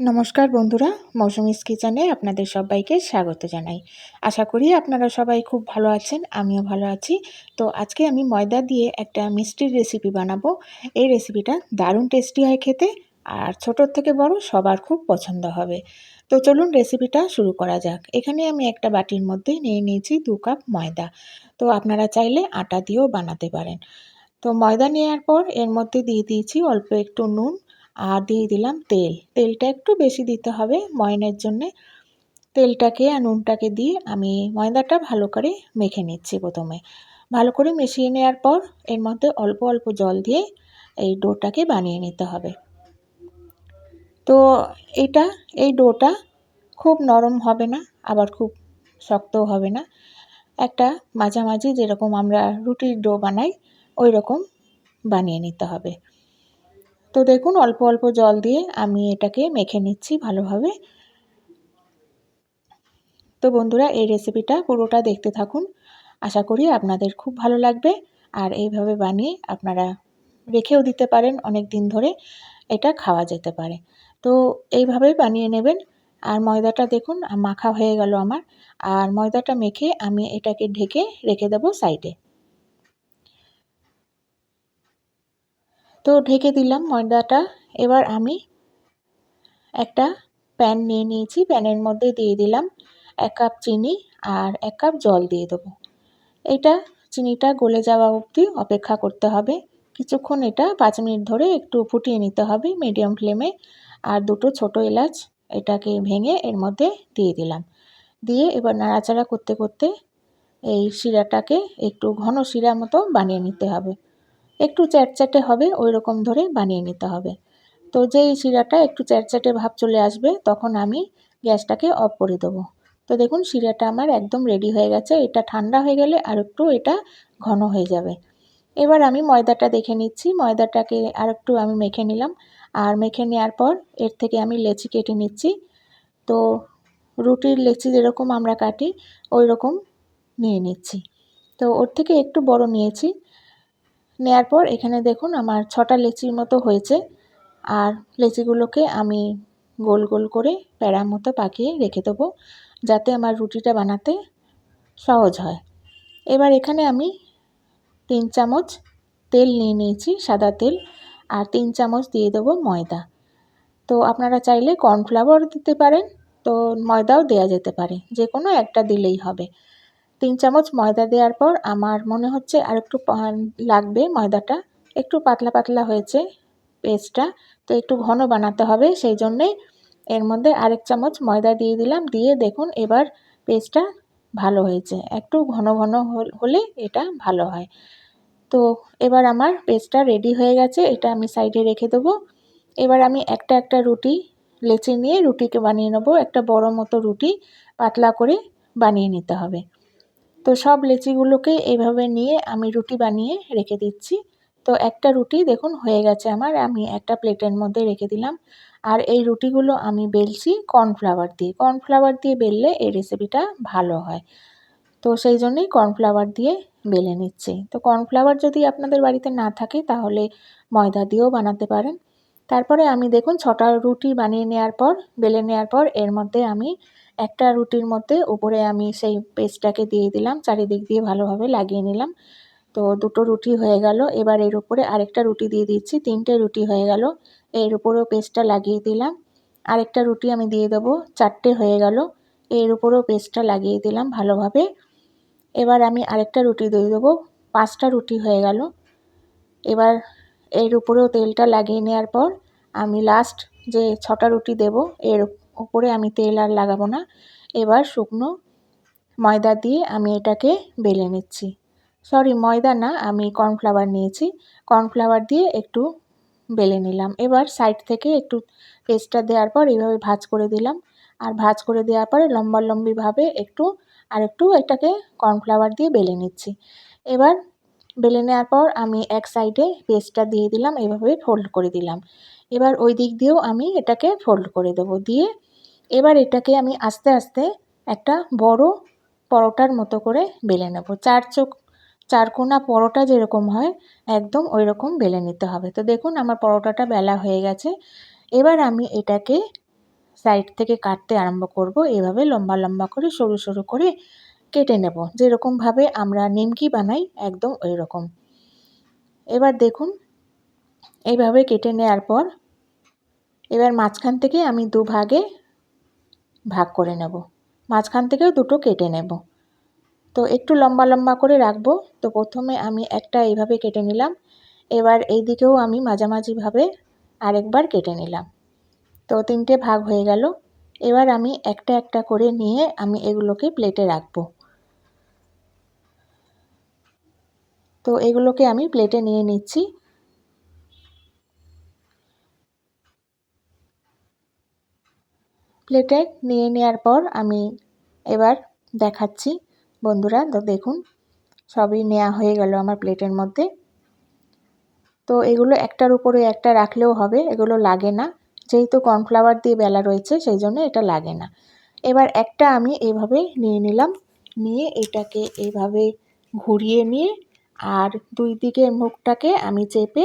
নমস্কার বন্ধুরা, মৌসুমিস কিচেনে আপনাদের সবাইকে স্বাগত জানাই। আশা করি আপনারা সবাই খুব ভালো আছেন, আমিও ভালো আছি। তো আজকে আমি ময়দা দিয়ে একটা মিষ্টির রেসিপি বানাবো। এই রেসিপিটা দারুণ টেস্টি হয় খেতে, আর ছোটোর থেকে বড় সবার খুব পছন্দ হবে। তো চলুন রেসিপিটা শুরু করা যাক। এখানে আমি একটা বাটির মধ্যে নিয়ে নিয়েছি দু কাপ ময়দা। তো আপনারা চাইলে আটা দিয়েও বানাতে পারেন। তো ময়দা নেওয়ার পর এর মধ্যে দিয়ে দিয়েছি অল্প একটু নুন আর দিয়ে দিলাম তেল। তেলটা একটু বেশি দিতে হবে ময়নের জন্যে। তেলটাকে আর নুনটাকে দিয়ে আমি ময়দাটা ভালো করে মেখে নিচ্ছি প্রথমে। ভালো করে মিশিয়ে নেওয়ার পর এর মধ্যে অল্প অল্প জল দিয়ে এই ডোটাকে বানিয়ে নিতে হবে। তো এটা, এই ডোটা খুব নরম হবে না, আবার খুব শক্তও হবে না। একটা মাঝামাঝি যেরকম আমরা রুটির ডো বানাই ওই রকম বানিয়ে নিতে হবে। তো দেখুন, অল্প অল্প জল দিয়ে আমি এটাকে মেখে নিচ্ছি ভালোভাবে। তো বন্ধুরা, এই রেসিপিটা পুরোটা দেখতে থাকুন। আশা করি আপনাদের খুব ভালো লাগবে। আর এইভাবে বানিয়ে আপনারা রেখেও দিতে পারেন, অনেক দিন ধরে এটা খাওয়া যেতে পারে। তো এইভাবে বানিয়ে নেবেন। আর ময়দাটা দেখুন, মাখা হয়ে গেল আমার। আর ময়দাটা মেখে আমি এটাকে ঢেকে রেখে দেবো সাইডে তো ঢেকে দিলাম ময়দাটা। এবার আমি একটা প্যান নিয়ে নিয়েছি। প্যানের মধ্যে দিয়ে দিলাম এক কাপ চিনি আর এক কাপ জল দিয়ে দেবো। এটা চিনিটা গলে যাওয়া অবধি অপেক্ষা করতে হবে। কিছুক্ষণ এটা পাঁচ মিনিট ধরে একটু ফুটিয়ে নিতে হবে মিডিয়াম ফ্লেমে। আর দুটো ছোট এলাচ এটাকে ভেঙে এর মধ্যে দিয়ে দিলাম। দিয়ে এবার নাড়াচাড়া করতে করতে এই শিরাটাকে একটু ঘন শিরা মতো বানিয়ে নিতে হবে। একটু চ্যাটচ্যাটে হবে ওই রকম ধরে বানিয়ে নিতে হবে। তো যেই শিরাটা একটু চ্যাটচ্যাটে ভাব চলে আসবে, তখন আমি গ্যাসটাকে অফ করে দেবো। তো দেখুন, শিরাটা আমার একদম রেডি হয়ে গেছে। এটা ঠান্ডা হয়ে গেলে আর একটু এটা ঘন হয়ে যাবে। এবার আমি ময়দাটা দেখে নিচ্ছি। ময়দাটাকে আর একটু আমি মেখে নিলাম। আর মেখে নেওয়ার পর এর থেকে আমি লেচি কেটে নিচ্ছি। তো রুটির লেচি যেরকম আমরা কাটি ওই রকম নিয়ে নিচ্ছি। তো ওর থেকে একটু বড় নিয়েছি। নেয়ার পর এখানে দেখুন আমার ছটা লেচির মতো হয়েছে। আর লেচিগুলোকে আমি গোল গোল করে প্যাড়ার মতো পাকিয়ে রেখে দেবো, যাতে আমার রুটিটা বানাতে সহজ হয়। এবার এখানে আমি তিন চামচ তেল নিয়ে নিয়েছি, সাদা তেল, আর তিন চামচ দিয়ে দেবো ময়দা। তো আপনারা চাইলে কর্নফ্লাওয়ার দিতে পারেন, তো ময়দাও দেওয়া যেতে পারে যে কোনো একটা দিলেই হবে। তিন চামচ ময়দা দেওয়ার পর আমার মনে হচ্ছে আর একটু লাগবে ময়দাটা। একটু পাতলা পাতলা হয়েছে পেস্টটা, তো একটু ঘন বানাতে হবে সেই জন্যে। এর মধ্যে আরেক চামচ ময়দা দিয়ে দিলাম, দিয়ে দেখুন এবার পেস্টটা ভালো হয়েছে। একটু ঘন ঘন হলে এটা ভালো হয়। তো এবার আমার পেস্টটা রেডি হয়ে গেছে, এটা আমি সাইডে রেখে দেবো। এবার আমি একটা একটা রুটি লেচি নিয়ে রুটিকে বানিয়ে নেব। একটা বড় মতো রুটি পাতলা করে বানিয়ে নিতে হবে। তো সব লেচিগুলোকে এইভাবে নিয়ে আমি রুটি বানিয়ে রেখে দিচ্ছি। তো একটা রুটি দেখুন হয়ে গেছে আমার, আমি একটা প্লেটের মধ্যে রেখে দিলাম। আর এই রুটিগুলো আমি বেলছি কর্নফ্লাওয়ার দিয়ে। কর্নফ্লাওয়ার দিয়ে বেললে এই রেসিপিটা ভালো হয়। তো সেই জন্যই কর্নফ্লাওয়ার দিয়ে বেলে নিচ্ছি। তো কর্নফ্লাওয়ার যদি আপনাদের বাড়িতে না থাকে, তাহলে ময়দা দিয়েও বানাতে পারেন। তারপরে আমি দেখুন ছটা রুটি বানিয়ে নেওয়ার পর, বেলে নেওয়ার পর এর মধ্যে আমি একটা রুটির মধ্যে উপরে আমি সেই পেস্টটাকে দিয়ে দিলাম, চারিদিক দিয়ে ভালোভাবে লাগিয়ে নিলাম। তো দুটো রুটি হয়ে গেল, এবার এর উপরে আরেকটা রুটি দিয়ে দিচ্ছি, তিনটে রুটি হয়ে গেল, এর উপরেও পেস্টটা লাগিয়ে দিলাম। আরেকটা রুটি আমি দিয়ে দেবো, চারটে হয়ে গেল, এর উপরেও পেস্টটা লাগিয়ে দিলাম ভালোভাবে। এবার আমি আরেকটা রুটি দিয়ে দেবো, পাঁচটা রুটি হয়ে গেল। এবার এর উপরেও তেলটা লাগিয়ে নেওয়ার পর আমি লাস্ট যে ছটা রুটি দেব, এর উপরে আমি তেল আর লাগাবো না। এবার শুকনো ময়দা দিয়ে আমি এটাকে বেলে নিচ্ছি। সরি ময়দা না, আমি কর্নফ্লাওয়ার নিয়েছি। কর্নফ্লাওয়ার দিয়ে একটু বেলে নিলাম। এবার সাইড থেকে একটু পেস্টটা দেওয়ার পর এইভাবে ভাজ করে দিলাম। আর ভাজ করে দেওয়ার পরে লম্বা লম্বিভাবে একটু আর একটু এটাকে কর্নফ্লাওয়ার দিয়ে বেলে নিচ্ছি। এবার বেলে নেওয়ার পর আমি এক সাইডে পেস্টটা দিয়ে দিলাম, এভাবে ফোল্ড করে দিলাম। এবার ওই দিক দিয়েও আমি এটাকে ফোল্ড করে দেবো। দিয়ে এবার এটাকে আমি আস্তে আস্তে একটা বড় পরোটার মতো করে বেলে নেব। চার চোখ চারকোনা পরোটা যেরকম হয়, একদম ওই রকম বেলে নিতে হবে। তো দেখুন, আমার পরোটাটা বেলা হয়ে গেছে। এবার আমি এটাকে সাইড থেকে কাটতে আরম্ভ করব। এভাবে লম্বা লম্বা করে, সরু সরু করে কেটে নেব। যেরকমভাবে আমরা নিমকি বানাই, একদম ওই রকম এবার দেখুন, এইভাবে কেটে নেওয়ার পর এবার মাঝখান থেকে আমি দু ভাগে ভাগ করে নেব। মাঝখান থেকেও দুটো কেটে নেব। তো একটু লম্বা লম্বা করে রাখব। তো প্রথমে আমি একটা এইভাবে কেটে নিলাম। এবার এই দিকেও আমি মাঝামাঝিভাবে আরেকবার কেটে নিলাম। তো তিনটে ভাগ হয়ে গেল। এবার আমি একটা একটা করে নিয়ে আমি এগুলোকে প্লেটে রাখব। তো এগুলোকে আমি প্লেটে নিয়ে নিচ্ছি। প্লেটে নিয়ে নেওয়ার পর আমি এবার দেখাচ্ছি। বন্ধুরা, তো দেখুন, সবই নেওয়া হয়ে গেল আমার প্লেটের মধ্যে। তো এগুলো একটার উপরে একটা রাখলেও হবে, এগুলো লাগে না। যেহেতু কর্নফ্লাওয়ার দিয়ে বেলা রয়েছে, সেই জন্য এটা লাগে না। এবার একটা আমি এভাবে নিয়ে নিলাম, নিয়ে এটাকে এইভাবে ঘুরিয়ে নিয়ে আর দুই দিকের মুখটাকে আমি চেপে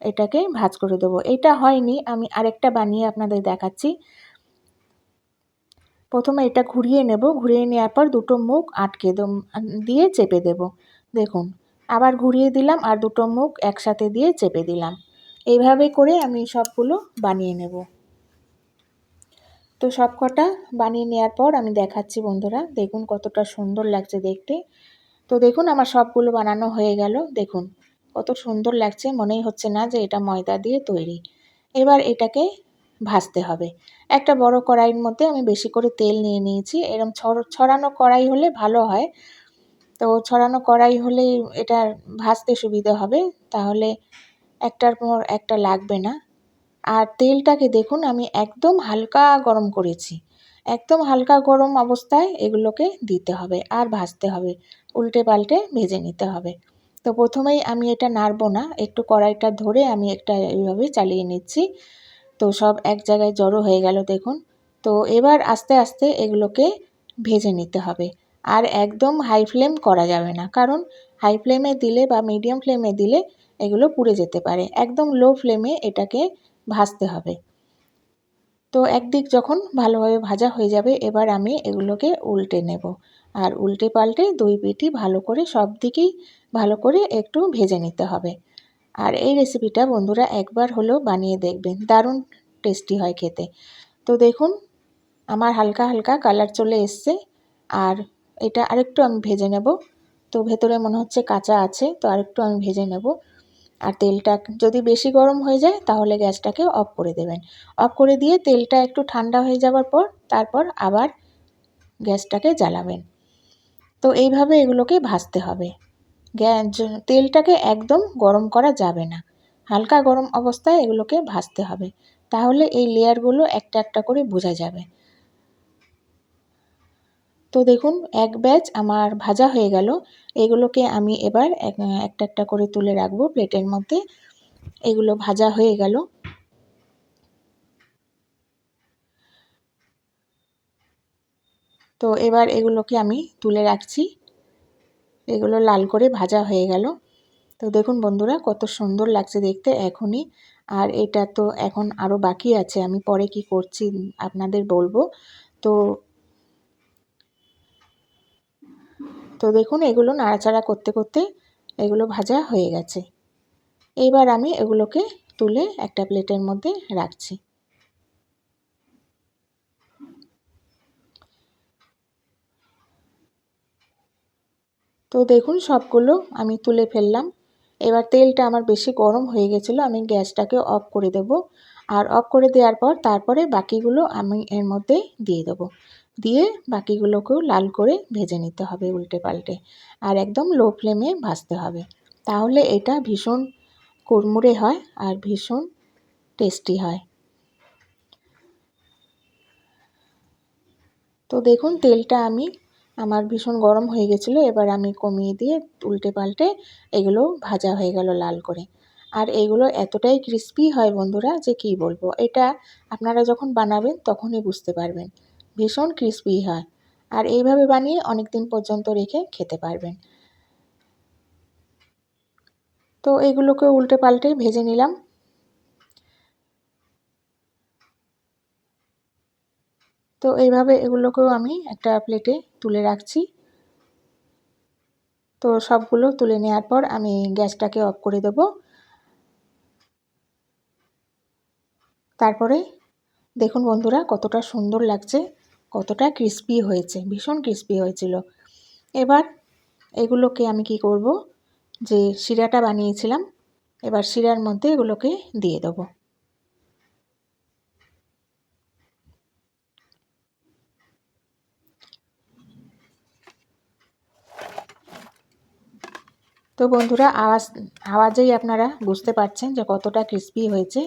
এটাকে ভাজ করে দেবো। এটা হয়নি, আমি আরেকটা বানিয়ে আপনাদের দেখাচ্ছি। প্রথমে এটা ঘুরিয়ে নেব। ঘুরিয়ে নেওয়ার পর দুটো মুখ আটকে দিয়ে চেপে দেব। দেখুন, আবার ঘুরিয়ে দিলাম আর দুটো মুখ একসাথে দিয়ে চেপে দিলাম। এইভাবে করে আমি সবগুলো বানিয়ে নেব। তো সব কটা বানিয়ে নেওয়ার পর আমি দেখাচ্ছি বন্ধুরা, দেখুন কতটা সুন্দর লাগছে দেখতে। তো দেখুন আমার সবগুলো বানানো হয়ে গেল। দেখুন, কত সুন্দর লাগছে, মনেই হচ্ছে না যে এটা ময়দা দিয়ে তৈরি। এবার এটাকে ভাজতে হবে। একটা বড় কড়াইয়ের মধ্যে আমি বেশি করে তেল নিয়ে নিয়েছি। এরম ছড়ানো কড়াই হলে ভালো হয়। তো ছড়ানো কড়াই হলে এটা ভাজতে সুবিধা হবে, তাহলে একটার পর একটা লাগবে না। আর তেলটাকে দেখুন, আমি একদম হালকা গরম করেছি। একদম হালকা গরম অবস্থায় এগুলোকে দিতে হবে আর ভাজতে হবে। উল্টে পাল্টে ভেজে নিতে হবে। তো প্রথমেই আমি এটা নাড়বো না। একটু কড়াইটা ধরে আমি একটা এইভাবে চালিয়ে নিচ্ছি। তো সব এক জায়গায় জড়ো হয়ে গেল দেখুন। তো এবার আস্তে আস্তে এগুলোকে ভেজে নিতে হবে। আর একদম হাই ফ্লেম করা যাবে না। কারণ হাই ফ্লেমে দিলে বা মিডিয়াম ফ্লেমে দিলে এগুলো পুড়ে যেতে পারে। একদম লো ফ্লেমে এটাকে ভাজতে হবে। তো একদিক যখন ভালোভাবে ভাজা হয়ে যাবে, এবার আমি এগুলোকে উল্টে নেব। আর উল্টে পাল্টে দুই পিঠই ভালো করে সব দিকেই ভালো করে একটু ভেজে নিতে হবে। আর এই রেসিপিটা বন্ধুরা একবার হলেও বানিয়ে দেখবেন, দারুণ টেস্টি হয় খেতে। তো দেখুন, আমার হালকা হালকা কালার চলে এসছে। আর এটা আরেকটু আমি ভেজে নেব। তো ভেতরে মনে হচ্ছে কাঁচা আছে, তো আরেকটু আমি ভেজে নেব। তেলটা যদি বেশি গরম হয়ে যায়, তাহলে গ্যাসটাকে অফ করে দেবেন। অফ করে দিয়ে তেলটা একটু ঠান্ডা হয়ে যাওয়ার পর, তারপর আবার গ্যাসটাকে জ্বালাবেন। তো এইভাবে এগুলোকে ভাজতে হবে। তেলটাকে একদম গরম করা যাবে না। হালকা গরম অবস্থায় এগুলোকে ভাজতে হবে। তাহলে এই লেয়ারগুলো একটা একটা করে বোঝা যাবে। তো দেখুন, এক ব্যাচ আমার ভাজা হয়ে গেল। এগুলোকে আমি এবার একটা একটা করে তুলে রাখব প্লেটের মধ্যে। এগুলো ভাজা হয়ে গেল। তো এবার এগুলোকে আমি তুলে রাখছি। এগুলো লাল করে ভাজা হয়ে গেল। তো দেখুন বন্ধুরা, কত সুন্দর লাগছে দেখতে এখনই। আর এটা তো এখন আরও বাকি আছে, আমি পরে কি করছি আপনাদের বলব। তো তো দেখুন, এগুলো নাড়াচাড়া করতে করতে এগুলো ভাজা হয়ে গেছে। এবার আমি এগুলোকে তুলে একটা প্লেটের মধ্যে রাখছি। তো দেখুন, সবগুলো আমি তুলে ফেললাম। এবার তেলটা আমার বেশি গরম হয়ে গেছিল, আমি গ্যাসটাকে অফ করে দেব। আর অফ করে দেওয়ার পর তারপরে বাকিগুলো আমি এর মধ্যে দিয়ে দেবো। দিয়ে বাকিগুলোকেও লাল করে ভেজে নিতে হবে উল্টে পাল্টে আর একদম লো ফ্লেমে ভাজতে হবে। তাহলে এটা ভীষণ কুড়মুড়ে হয় আর ভীষণ টেস্টি হয়। তো দেখুন তেলটা আমি, আমার ভীষণ গরম হয়ে গেছিল, এবার আমি কমিয়ে দিয়ে উল্টে পাল্টে এগুলো ভাজা হয়ে গেল লাল করে। আর এগুলো এতটাই ক্রিস্পি হয় বন্ধুরা যে কি বলব? এটা আপনারা যখন বানাবেন তখনই বুঝতে পারবেন। ভীষণ ক্রিস্পি হয়। আর এইভাবে বানিয়ে অনেক দিন পর্যন্ত রেখে খেতে পারবেন। তো এগুলোকে উল্টে পাল্টে ভেজে নিলাম। তো এইভাবে এগুলোকেও আমি একটা প্লেটে তুলে রাখছি। তো সবগুলো তুলে নেওয়ার পর আমি গ্যাসটাকে অফ করে দেব। তারপরে দেখুন বন্ধুরা কতটা সুন্দর লাগছে। কতটা ক্রিস্পি হয়েছে, ভীষণ ক্রিস্পি হয়েছিল। এবার এগুলোকে আমি কি করব, যে শিরাটা বানিয়েছিলাম, এবার শিরার মধ্যে এগুলোকে দিয়ে দেবো। তো বন্ধুরা, আওয়াজ, আওয়াজেই আপনারা বুঝতে পারছেন যে কতটা ক্রিস্পি হয়েছে।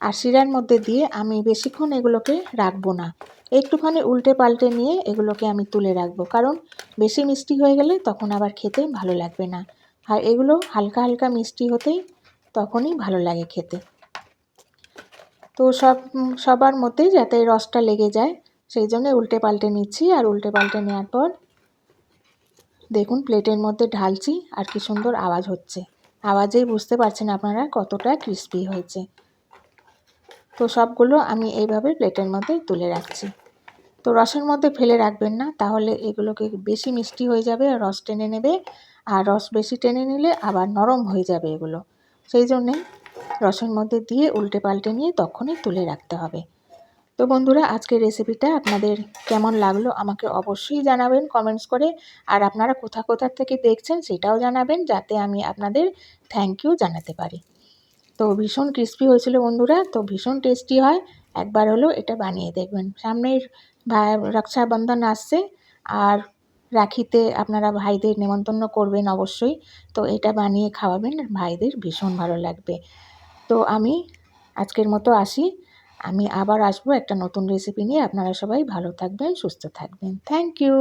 আর শিরার মধ্যে দিয়ে আমি বেশিক্ষণ এগুলোকে রাখব না। একটুখানি উল্টে পাল্টে নিয়ে এগুলোকে আমি তুলে রাখব। কারণ বেশি মিষ্টি হয়ে গেলে তখন আবার খেতে ভালো লাগবে না। আর এগুলো হালকা হালকা মিষ্টি হতেই তখনই ভালো লাগে খেতে। তো সব, সবার মধ্যেই যাতে রসটা লেগে যায়, সেই জন্য উল্টে পাল্টে নিচ্ছি। আর উল্টে পাল্টে নেওয়ার পর দেখুন প্লেটের মধ্যে ঢালছি আর কি সুন্দর আওয়াজ হচ্ছে। আওয়াজেই বুঝতে পারছেন আপনারা কতটা ক্রিস্পি হয়েছে। তো সবগুলো আমি এইভাবে প্লেটের মধ্যে তুলে রাখছি। তো রসের মধ্যে ফেলে রাখবেন না, তাহলে এগুলোকে বেশি মিষ্টি হয়ে যাবে, রস টেনে নেবে, আর রস বেশি টেনে নিলে আবার নরম হয়ে যাবে এগুলো। সেই জন্যে রসের মধ্যে দিয়ে উল্টে পাল্টে নিয়ে তখনই তুলে রাখতে হবে। তো বন্ধুরা, আজকের রেসিপিটা আপনাদের কেমন লাগল আমাকে অবশ্যই জানাবেন কমেন্টস করে, আর আপনারা কোথা কোথা থেকে দেখছেন সেটাও জানাবেন যাতে আমি আপনাদের থ্যাংক ইউ জানাতে পারি। তো ভীষণ ক্রিস্পি হয়েছিল বন্ধুরা, তো ভীষণ টেস্টি হয়, একবার হলো এটা বানিয়ে দেখবেন। সামনের রক্ষাবন্ধন আসছে আর রাখিতে আপনারা ভাইদের নেমন্তন্ন করবেন অবশ্যই। তো এটা বানিয়ে খাওয়াবেন ভাইদের ভীষণ ভালো লাগবে। তো আমি আজকের মতো আসি। আমি আবার আসব একটা নতুন রেসিপি নিয়ে। আপনারা সবাই ভালো থাকবেন, সুস্থ থাকবেন। Thank you